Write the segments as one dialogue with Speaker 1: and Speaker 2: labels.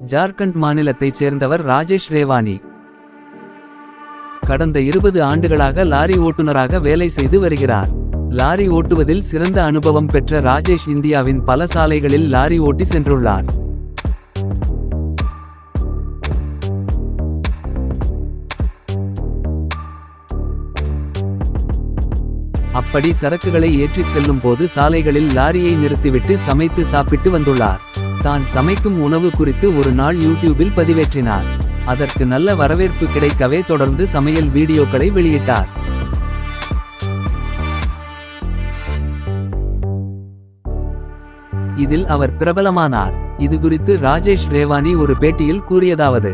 Speaker 1: ஜார்க்கண்ட் மாநிலத்தைச் சேர்ந்தவர் ராஜேஷ் ரேவானி. கடந்த இருபது ஆண்டுகளாக லாரி ஓட்டுநராக வேலை செய்து வருகிறார். லாரி ஓட்டுவதில் சிறந்த அனுபவம் பெற்ற ராஜேஷ் இந்தியாவின் பல சாலைகளில் லாரி ஓட்டி சென்றுள்ளார். அப்படி சரக்குகளை ஏற்றிச் செல்லும் போது சாலைகளில் லாரியை நிறுத்திவிட்டு சமைத்து சாப்பிட்டு வந்துள்ளார். தான் சமைக்கும் உணவு குறித்து ஒரு நாள் யூடியூபில் பதிவேற்றினார். அதற்கு நல்ல வரவேற்பு கிடைக்கவே தொடர்ந்து சமையல் வீடியோக்களை வெளியிட்டார். இதில் அவர் பிரபலமானார். இது குறித்து ராஜேஷ் ரேவானி ஒரு பேட்டியில் கூறியதாவது.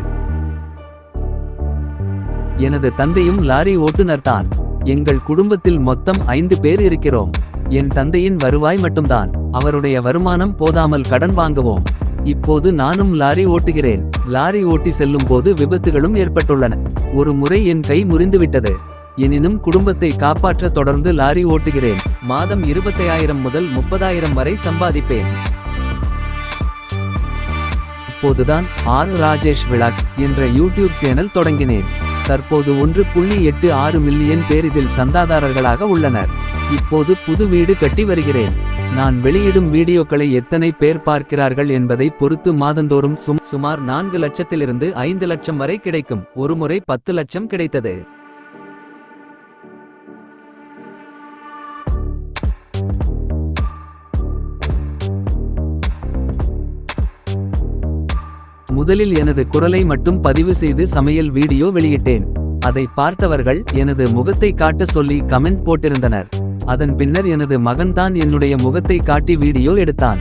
Speaker 1: எனது தந்தையும் லாரி ஓட்டுநர்தான் எங்கள் குடும்பத்தில் மொத்தம் ஐந்து பேர் இருக்கிறோம். என் தந்தையின் வருவாய் மட்டும்தான். அவருடைய வருமானம் போதாமல் கடன் வாங்குவோம். இப்போது நானும் லாரி ஓட்டுகிறேன். லாரி ஓட்டி செல்லும் போது விபத்துகளும் ஏற்பட்டுள்ளன. ஒரு முறை என் கை முறிந்துவிட்டது. எனினும் குடும்பத்தை காப்பாற்ற தொடர்ந்து லாரி ஓட்டுகிறேன். மாதம் இருபத்தையாயிரம் முதல் முப்பதாயிரம் வரை சம்பாதிப்பேன். இப்போதுதான் ஆர். ராஜேஷ் விளாக் என்ற யூடியூப் சேனல் தொடங்கினேன். தற்போது ஒன்று புள்ளி எட்டு ஆறு மில்லியன் பேர் இதில் சந்தாதாரர்களாக உள்ளனர். இப்போது புது வீடு கட்டி வருகிறேன். நான் வெளியிடும் வீடியோக்களை எத்தனை பேர் பார்க்கிறார்கள் என்பதை பொறுத்து மாதந்தோறும் சும் சுமார் நான்கு லட்சத்திலிருந்து ஐந்து லட்சம் வரை கிடைக்கும். ஒருமுறை பத்து லட்சம் கிடைத்தது. முதலில் எனது குரலை மட்டும் பதிவு செய்து சமையல் வீடியோ வெளியிட்டேன். அதை பார்த்தவர்கள் எனது முகத்தை காட்ட சொல்லி கமெண்ட் போட்டிருந்தனர். அதன் பின்னர் எனது மகன்தான் என்னுடைய முகத்தை காட்டி வீடியோ எடுத்தான்.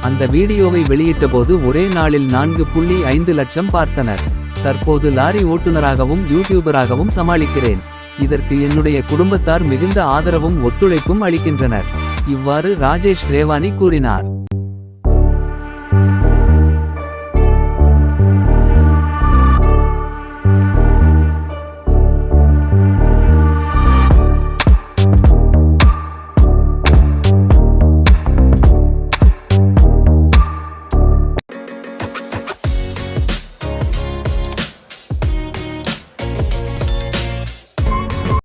Speaker 1: அந்த வீடியோவை வெளியிட்டபோது ஒரே நாளில் நான்கு புள்ளி ஐந்து லட்சம் பார்த்தனர். தற்போது லாரி ஓட்டுநராகவும் யூடியூபராகவும் சமாளிக்கிறேன். இதற்கு என்னுடைய குடும்பத்தார் மிகுந்த ஆதரவும் ஒத்துழைப்பும் அளிக்கின்றனர். இவ்வாறு ராஜேஷ் ரேவானி கூறினார்.